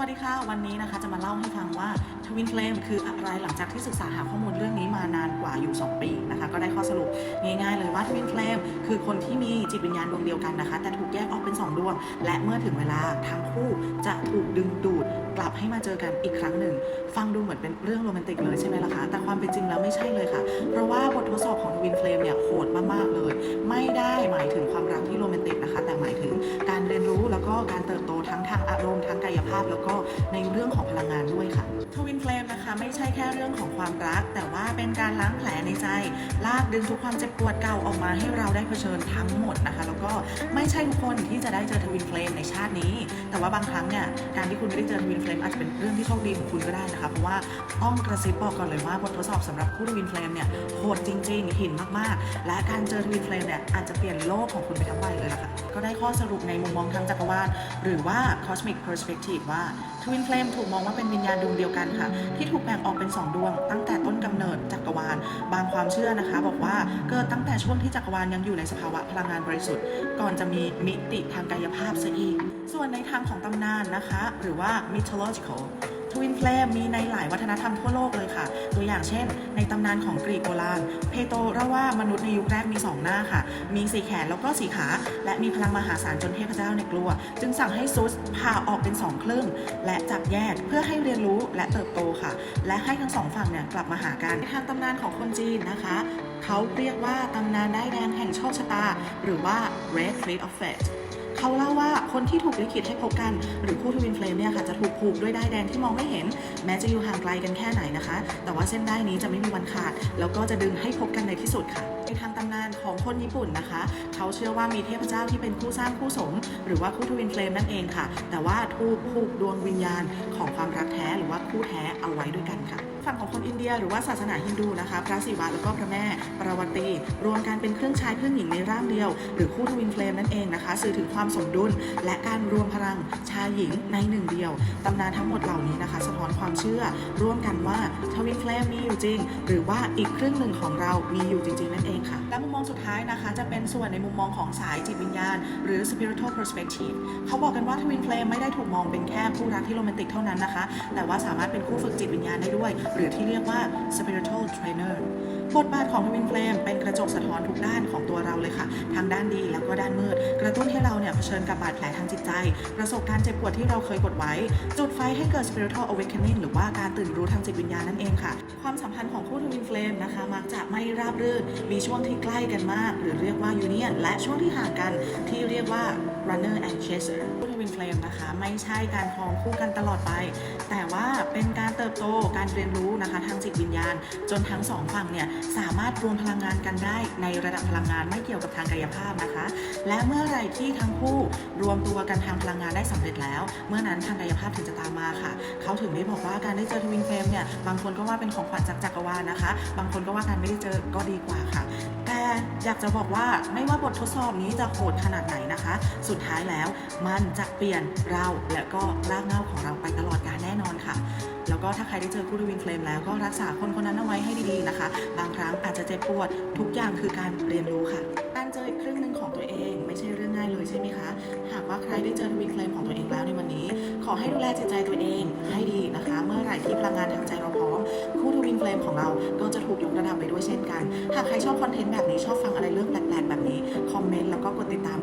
วัสดีค่ะ วันนี้นะคะจะมาเล่าให้ฟังว่าทวินเฟลมคืออะไรหลังจากที่ศึกษาหาข้อมูลเรื่องนี้มานานกว่าอยู่ 2 ปีนะคะ ก็ได้ข้อสรุปง่ายๆเลยว่าทวินเฟลมคือคนที่มีจิตวิญญาณดวงเดียวกันนะคะ แต่ถูกแยกออกเป็น 2 ดวง และเมื่อถึงเวลาทั้งคู่จะถูกดึงดูด ลับให้มาเจอกันอีกครั้งหนึ่ง ฟังดูเหมือนเป็นเรื่องโรแมนติกเลยใช่ไหมล่ะคะ แต่ความเป็นจริงแล้วไม่ใช่เลยค่ะ เพราะว่าบททดสอบของ Twin Flame เนี่ยโหดมากๆเลย ไม่ได้หมายถึงความรักที่โรแมนติกนะคะ แต่หมายถึงการเรียนรู้แล้วก็การเติบโตทั้งทางอารมณ์ทางกายภาพ แล้วก็ในเรื่องของพลังงานด้วยค่ะ Twin Flame นะคะไม่ใช่แค่เรื่องของความรัก แต่ว่าเป็นการล้างแผลในใจ ลากดึงทุกความเจ็บปวดเก่าออกมาให้เราได้เผชิญทั้งหมดนะคะ แล้วก็ไม่ใช่ทุกคนที่จะได้เจอ Twin Flame ในชาตินี้ แต่ว่าบางครั้งเนี่ยการที่คุณไม่ได้เจอทลมอาจจะเป็นเรื่องที่โชคดีของคุณก็ได้นะคะเพราะว่าต้องกระซิบบอกก่อนเลยว่าบททดสอบสำหรับคู่ทวินเฟลมเนี่ยโหดจริง ๆ หินมากๆ และการเจอทวินเฟลมเนี่ยอาจจะเปลี่ยนโลกของคุณไปทั้งใบเลยล่ะค่ะก็ได้ข้อสรุปในมุมมองทางจักรวาลหรือว่า cosmic perspective ว่าทวินเฟลมถูกมองว่าเป็นวิญญาณดวงเดียวกันค่ะ ที่ถูกแบ่งออกเป็น 2 ดวง ตั้งแต่ต้นกำเนิดจักรวาล บางความเชื่อนะคะ บอกว่าเกิดตั้งแต่ช่วงที่จักรวาลยังอยู่ในสภาวะพลังงานบริสุทธิ์ ก่อนจะมีมิติทางกายภาพซะอีก ส่วนในทางของตำนานนะคะ หรือว่า mythological Twin Flame มีในหลายวัฒนธรรมทั่วโลกเลยค่ะ ตัวอย่างเช่น ในตำนานของกรีกโบราณ เพโตรเล่าว่ามนุษย์ในยุคแรกมีสองหน้าค่ะ มีสีแขนแล้วก็สีขา และมีพลังมหาศาลจนเทพเจ้าในกลัว จึงสั่งให้ซุสผ่าออกเป็นสองครึ่ง และจับแยกเพื่อให้เรียนรู้และเติบโตค่ะ และให้ทั้งสองฝั่งเนี่ยกลับมาหากันทางตำนานของคนจีนนะคะเขาเรียกว่าตำนานได้แดงแห่งโชคชะตา หรือว่า Red Thread of Fate เขาเล่าว่าคนที่ถูกลิขิตให้พบกัน หรือคู่ทวินเฟลมเนี่ยค่ะจะถูกผูกด้วยด้ายแดงที่มองไม่เห็น แม้จะอยู่ห่างไกลกันแค่ไหนนะคะ แต่ว่าเส้นด้ายนี้จะไม่มีวันขาด แล้วก็จะดึงให้พบกันในที่สุดค่ะ ในทางตำนานของคนญี่ปุ่นนะคะ เขาเชื่อว่ามีเทพเจ้าที่เป็นคู่สร้างคู่สม หรือว่าคู่ทวินเฟลมนั่นเองค่ะ แต่ว่าถูกผูกดวงวิญญาณของความรักแท้หรือว่าคู่แท้เอาไว้ด้วยกันค่ะฝั่งของคนอินเดียหรือว่าศาสนาฮินดูนะคะ พระศิวะแล้วก็พระแม่ปราวตีรวมกันเป็นเครื่องชายเครื่องหญิงในร่างเดียว หรือคู่ทวินเฟลมนั่นเองนะคะ สื่อถึงความสมดุล และการรวมพลังชายหญิงในหนึ่งเดียวตำนานทั้งหมดเหล่านี้นะคะสะท้อนความเชื่อ ร่วมกันว่าทวินเฟลมมีอยู่จริง หรือว่าอีกครึ่งหนึ่งของเรามีอยู่จริง ๆ นั่นเองค่ะ และมุมมองสุดท้ายนะคะ จะเป็นส่วนในมุมมองของสายจิตวิญญาณ หรือ spiritual perspective เขาบอกกันว่าทวินเฟลมไม่ได้ถูกมองเป็นแค่คู่รักที่โรแมนติกเท่านั้นนะคะ แต่ว่าสามารถเป็นคู่ฝึกจิตวิญญาณได้ด้วย หรือที่เรียกว่า spiritual trainer บทบาทของทวินเฟลมเป็นกระจกสะท้อนทุกด้านของตัวเราเลยค่ะ ทั้งด้านดีแล้วก็ด้านมืด กระตุ้นให้เราเนี่ยเผชิญกับบาดแผลทางจิตใจ ประสบการณ์เจ็บปวดที่เราเคยกดไว้ จุดไฟให้เกิด spiritual awakening หรือว่าการตื่นรู้ทางจิตวิญญาณนั่นเองค่ะ ความสัมพันธ์ของคู่ทวินเฟลมนะคะมักจะไม่ราบรื่น มีช่วงที่ใกล้กันมาก หรือเรียกว่า union และช่วงที่ห่างกันที่เรียกว่า runner and chaser คู่ทวินเฟลมนะคะ ไม่ใช่การครองคู่กันตลอดไป แต่ว่าเป็นการเติบโตการเรียนรู้นะคะทางจิตวิญญาณ จนทั้งสองฝั่งเนี่ยสามารถรวมพลังงานกันได้ในระดับพลังงานไม่เกี่ยวกับทางกายภาพนะคะ และเมื่อไรที่ทั้งคู่รวมตัวกันทางพลังงานได้สำเร็จแล้ว เมื่อนั้นทางกายภาพถึงจะตามมาค่ะ เขาถึงได้บอกว่าการได้เจอทวินเฟลมเนี่ยบางคนก็ว่าเป็นของขวัญจากจักรวาลนะคะ บางคนก็ว่าการไม่ได้เจอก็ดีกว่าค่ะ แต่อยากจะบอกว่าไม่ว่าบททดสอบนี้จะโหดขนาดไหนนะคะ สุดท้ายแล้วมันจะเปลี่ยนเราและก็รากเหง้าของเราไปตลอดกาลแน่ แล้วก็ถ้าใครได้เจอคู่ทวินเฟลมแล้วก็รักษาคนคนนั้นเอาไว้ให้ดีๆนะคะ บางครั้งอาจจะเจ็บปวดทุกอย่างคือการเรียนรู้ค่ะการเจออีกครึ่งหนึ่งของตัวเองไม่ใช่เรื่องง่ายเลยใช่ไหมคะ หากว่าใครได้เจอทวินเฟลมของตัวเองแล้วในวันนี้ ขอให้ดูแลจิตใจตัวเองให้ดีนะคะ เมื่อไหร่ที่พลังงานทางใจเราพร้อมคู่ทวินเฟลมของเราก็จะถูกยกระดับไปด้วยเช่นกัน หากใครชอบคอนเทนต์แบบนี้ชอบฟังอะไรเรื่องแปลกๆแบบนี้คอมเมนต์แล้วก็กดติดตาม